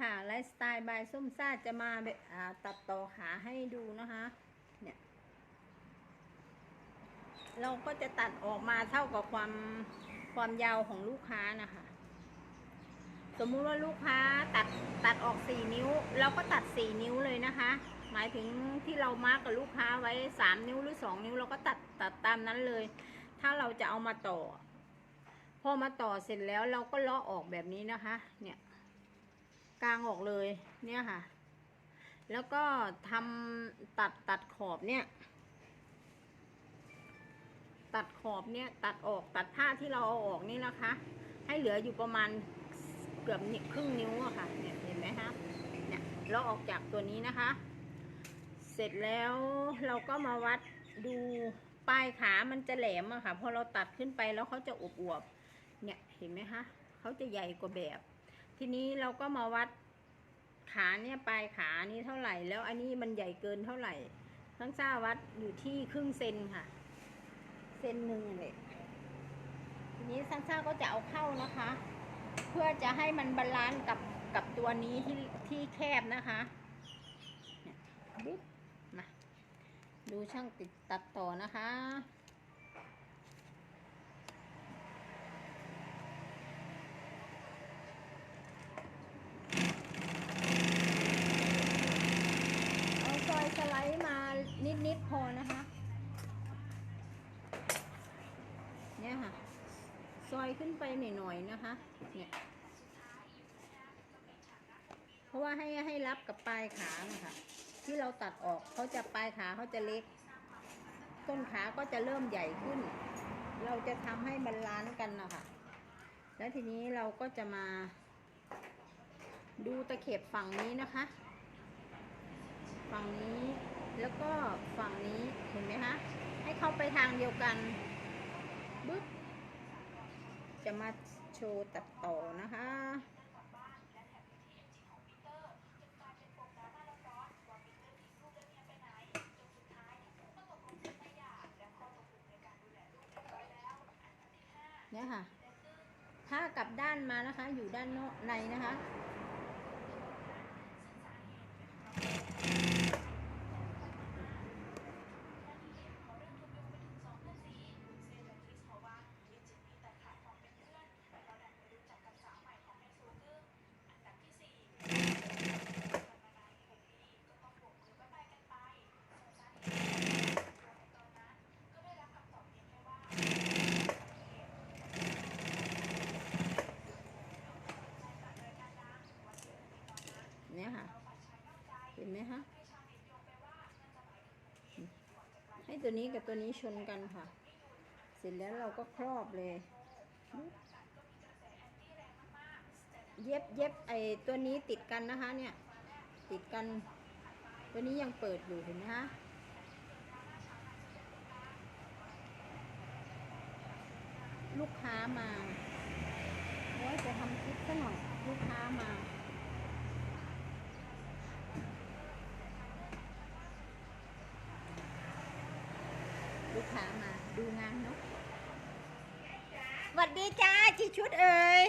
ค่ะไลฟ์สไตล์บายส้มซ่าจะมาแบบตัดต่อขาให้ดูนะคะ เนี่ย เราก็จะตัดออกมาเท่ากับความความยาวของลูกค้านะคะ สมมุติว่าลูกค้าตัดตัดออกสี่นิ้ว เราก็ตัดสี่นิ้วเลยนะคะ หมายถึงที่เรามาร์กกับลูกค้าไว้สามนิ้วหรือสองนิ้ว เราก็ตัดตัดตามนั้นเลย ถ้าเราจะเอามาต่อ พอมาต่อเสร็จแล้วเราก็เลาะออกแบบนี้นะคะ เนี่ย ลางออกเลยเนี่ยค่ะ แล้วก็ทำตัดตัดขอบเนี่ย ตัดขอบเนี่ยตัดออกตัดผ้าที่เราเอาออกนี่นะคะ ให้เหลืออยู่ประมาณเกือบครึ่งนิ้วอะค่ะเนี่ยเห็นไหมคะเนี่ยเราออกจากตัวนี้นะคะ เสร็จแล้วเราก็มาวัดดูปลายขามันจะแหลมอะค่ะ พอเราตัดขึ้นไปแล้วเขาจะอวบๆเนี่ยเห็นไหมคะเขาจะใหญ่กว่าแบบ ทีนี้เราก็มาวัดขาเนี่ยปลายขานี้เท่าไหร่ แล้วอันนี้มันใหญ่เกินเท่าไหร่ ทั้งซ่าวัดอยู่ที่ครึ่งเซนค่ะ เซนหนึ่งเลยทีนี้ซันซ่าก็จะเอาเข้านะคะ เพื่อจะให้มันบาลานซ์กับกับตัวนี้ที่ที่แคบนะคะเนี่ยบิ๊บมาดูช่างติดตัดต่อนะคะ เอาซอยสไลด์มา นิดๆพอนะคะ เนี่ยค่ะ ซอยขึ้นไปหน่อยๆนะคะ เนี่ย เพราะว่าให้ให้รับกับปลายขานะคะที่เราตัดออกเขาจะปลายขาเขาจะเล็ก ต้นขาก็จะเริ่มใหญ่ขึ้น เราจะทำให้บาลานกันนะคะแล้วทีนี้เราก็จะมา ดูตะเข็บฝั่งนี้นะคะ ฝั่งนี้ แล้วก็ฝั่งนี้เห็นไหมคะให้เข้าไปทางเดียวกันบึ๊บจะมาโชว์ตัดต่อนะคะเนี่ยค่ะ ถ้ากลับด้านมานะคะ อยู่ด้านนอกในนะคะ นี่ยค่ะ เห็นไหมคะให้ตัวนี้กับตัวนี้ชนกันค่ะ เสร็จแล้วเราก็ครอบเลย เย็บเย็บไอตัวนี้ติดกันนะคะเนี่ย ติดกัน ตัวนี้ยังเปิดอยู่เห็นไหมคะลูกค้ามาว่าจะทำคลิปซะหน่อยลูกค้ามา ค้ามาดูงานเนาะสวัสดีจ้าจีชุดเอ่ย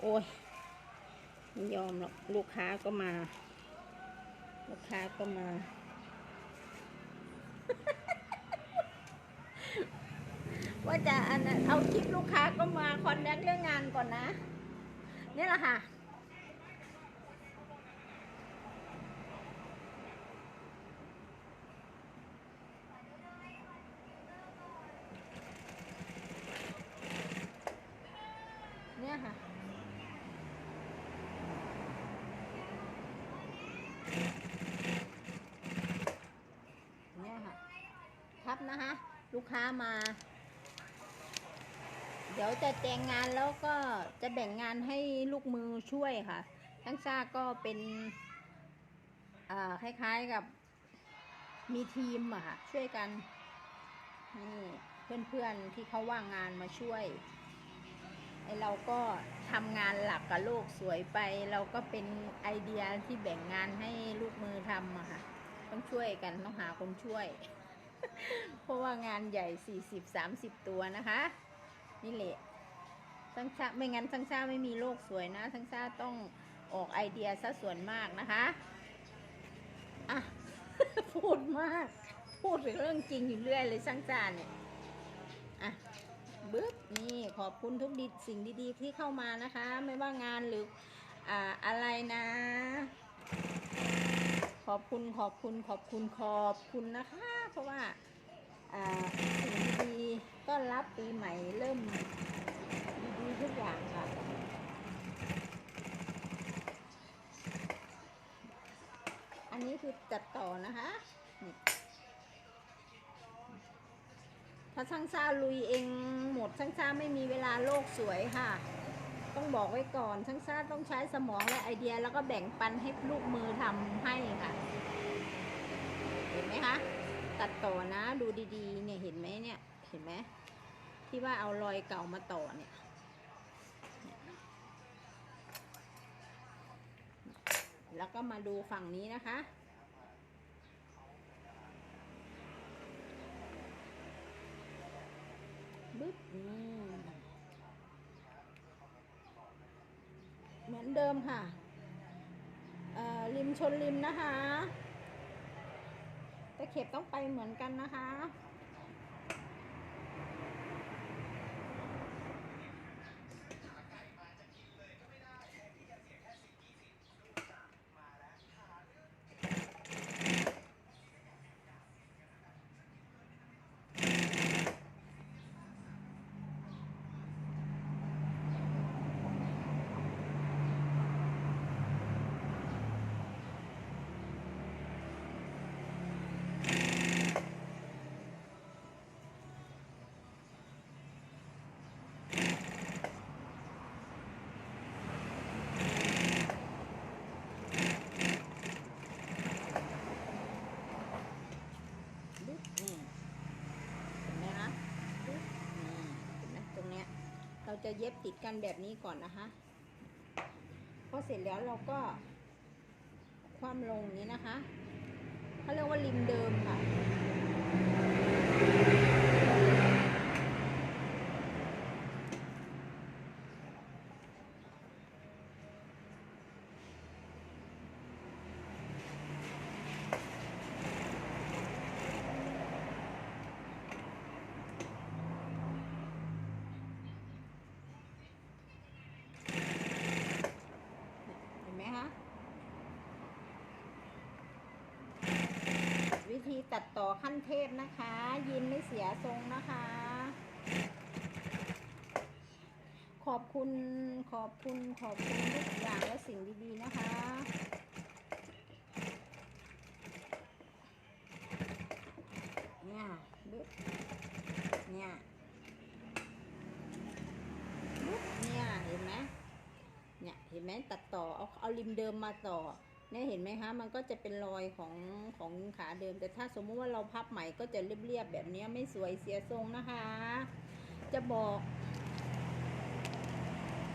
โอ้ยไม่ยอมหรอกลูกค้าก็มา ลูกค้าก็มา ว่าจะอันนั้นเอาคลิปลูกค้าก็มาคอนแทคเรื่องงานก่อนนะ นี่แหละค่ะ เนี่ยค่ะ เนี่ยค่ะ ครับ นะคะ ลูกค้ามา เดี๋ยวจะแจงงานแล้วก็จะแบ่งงานให้ลูกมือช่วยค่ะทั้งซ่าก็เป็นคล้ายๆกับมีทีมอะค่ะช่วยกันนี่เพื่อนๆที่เขาว่างงานมาช่วยไอเราก็ทำงานหลักกับลูกสวยไป เราก็เป็นไอเดียที่แบ่งงานให้ลูกมือทำอะค่ะต้องช่วยกันต้องหาคนช่วย เพราะว่างานใหญ่40-30ตัวนะคะ นี่แหละสังชาไม่งั้นสังชาไม่มีโลกสวยนะสังชาต้องออกไอเดียซะส่วนมากนะคะอะพูดมาก พูดเรื่องจริงอยู่เรื่อยเลยช่างจานเนี่ยอะบึ๊บนี่ขอบคุณทุกดิสิ่งดีๆที่เข้ามานะคะ ไม่ว่างานหรืออ่าอะไรนะ ขอบคุณขอบคุณขอบคุณขอบคุณนะคะ เพราะว่าสิ่งดีๆต้อนรับปีใหม่เริ่มดีๆทุกอย่างค่ะ อันนี้คือจัดต่อนะคะถ้าช่างซ่าลุยเองหมดช่างซ่าไม่มีเวลาโลกสวยค่ะ ต้องบอกไว้ก่อนช่างซ่าต้องใช้สมองและไอเดียแล้วก็แบ่งปันให้ลูกมือทำให้ค่ะ เห็นไหมคะ ตัดต่อนะ ดูดีๆ เนี่ยเห็นไหมเนี่ยเห็นไหมที่ว่าเอารอยเก่ามาต่อเนี่ยแล้วก็มาดูฝั่งนี้นะคะ บึ๊บอืมเหมือนเดิมค่ะเอ่อริมชนริมนะคะตะ เข็บต้องไปเหมือนกันนะคะ บึ๊บนี่เห็นไหมคะบึ๊บนี่เห็นไหมตรงเนี้ย เรา จะเย็บติดกันแบบนี้ก่อนนะคะพอเสร็จแล้วเราก็คว่ำลงอย่างนี้นะคะเขาเรียกว่าริมเดิมค่ะ เห็นไหมคะ วิธี ตัดต่อขั้นเทพนะคะ ยินไม่เสียทรงนะคะ ขอบคุณขอบคุณขอบคุณทุกอย่างและสิ่งดีๆนะคะ เนี่ยบึ๊บเนี่ยบึ๊บเนี่ยเห็นไหมเนี่ยเห็นไหมตัดต่อเอาเอาริมเดิมมาต่อ เนี่ยเห็นไหมคะมันก็จะเป็นรอยของของขาเดิม แต่ถ้าสมมุติว่าเราพับใหม่ก็จะเรียบๆแบบนี้ไม่สวยเสียทรงนะคะ จะบอก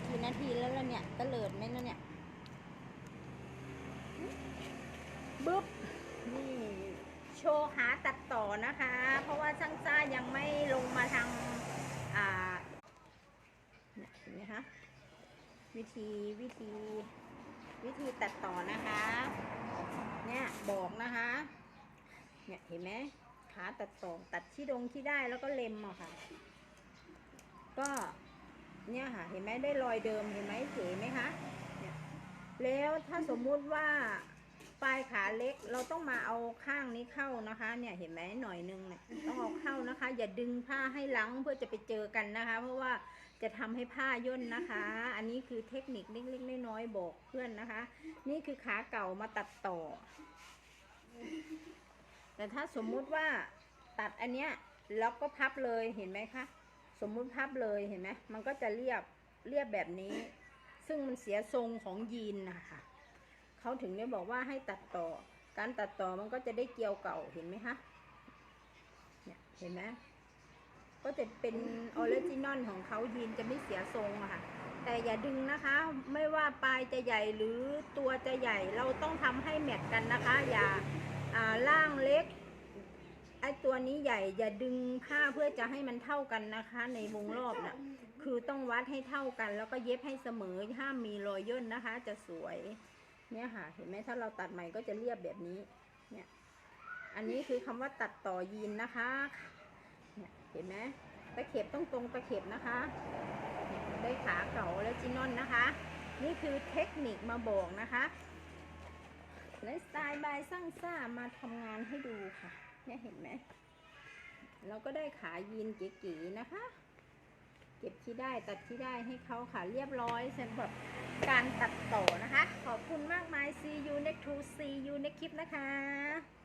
กี่นาทีแล้วล่ะเนี่ยตะเลิดไหมนะเนี่ยบึ๊บนี่โชว์หาตัดต่อนะคะ เพราะว่าช่างซ่ายังไม่ลงมาทางอ่าเนี่ยเห็นไหมคะวิธีวิธี วิธีตัดต่อนะคะ เนี่ยบอกนะคะ เนี่ยเห็นไหมขาตัดต่อตัดที่ดงที่ได้แล้วก็เล็มอะค่ะ ก็เนี่ยค่ะ เห็นไหมได้รอยเดิมเห็นไหมเก๋ไหมคะเนี่ยแล้วถ้าสมมุติว่าปลายขาเล็กเราต้องมาเอาข้างนี้เข้านะคะ เนี่ยเห็นไหมหน่อยนึงเนี่ยต้องเอาเข้านะคะ อย่าดึงผ้าให้ลังเพื่อจะไปเจอกันนะคะ เพราะว่า จะทำให้ผ้าย่นนะคะ อันนี้คือเทคนิคเล็กๆน้อยๆบอกเพื่อนนะคะ นี่คือขาเก่ามาตัดต่อ แต่ถ้าสมมุติว่าตัดอันเนี้ยแล้วก็พับเลยเห็นไหมคะ สมมุติพับเลยเห็นไหมมันก็จะเรียบเรียบแบบนี้ ซึ่งมันเสียทรงของยีนนะคะเขาถึงได้บอกว่าให้ตัดต่อ การตัดต่อมันก็จะได้เกลียวเก่าเห็นไหมคะเนี่ยเห็นไหม ก็จะเป็นออริจินอลของเขายีนจะไม่เสียทรงอะค่ะ แต่อย่าดึงนะคะ ไม่ว่าปลายจะใหญ่หรือตัวจะใหญ่เราต้องทำให้แมทกันนะคะ อย่าล่างเล็กไอตัวนี้ใหญ่อย่าดึงผ้าเพื่อจะให้มันเท่ากันนะคะ ในวงรอบนะ่ะคือต้องวัดให้เท่ากัน แล้วก็เย็บให้เสมอห้ามมีรอยย่นนะคะ จะสวยเนี่ยค่ะ เห็นไหมถ้าเราตัดใหม่ก็จะเรียบแบบนี้เนี่ยอันนี้คือคำว่าตัดต่อยีนนะคะ เห็นไหมตะเข็บต้องตรงตะเข็บนะคะได้ขาเก่าและจินอนนะคะ นี่คือเทคนิคมาบอกนะคะและสไตล์บายสร้างซ่ามาทำงานให้ดูค่ะ เนี่ยเห็นไหม เราก็ได้ขายีนเก๋ๆนะคะ เก็บที่ได้ตัดที่ได้ให้เขาค่ะเรียบร้อยสำหรับการตัดต่อนะคะ ขอบคุณมากมาย see you next to see you next คลิปนะคะ